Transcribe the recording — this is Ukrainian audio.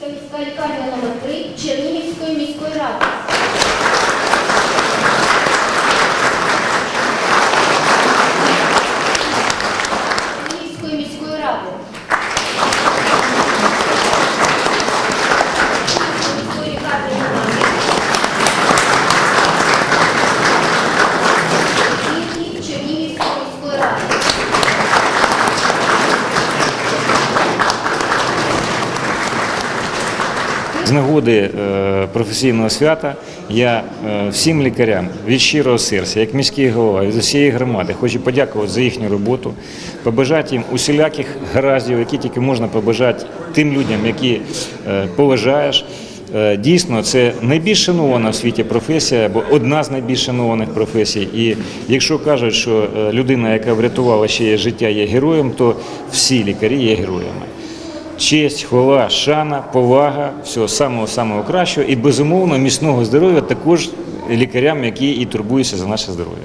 Чернігівська номер 3 Чернігівської міської ради. Чернігівської міської ради. Чернігівської міської лікарні номер 3 Чернігівської міської ради. З нагоди е, професійного свята я е, всім лікарям від щирого серця, як міський голова і з усієї громади, хочу подякувати за їхню роботу, побажати їм усіляких гараздів, які тільки можна побажати тим людям, які е, поважаєш. Дійсно, це найбільш шанована в світі професія, або одна з найбільш шанованих професій. І якщо кажуть, що людина, яка врятувала ще життя, є героєм, то всі лікарі є героями честь, хвала, шана, повага, всього самого самого кращого і безумовно міцного здоров'я також лікарям, які і турбуються за наше здоров'я.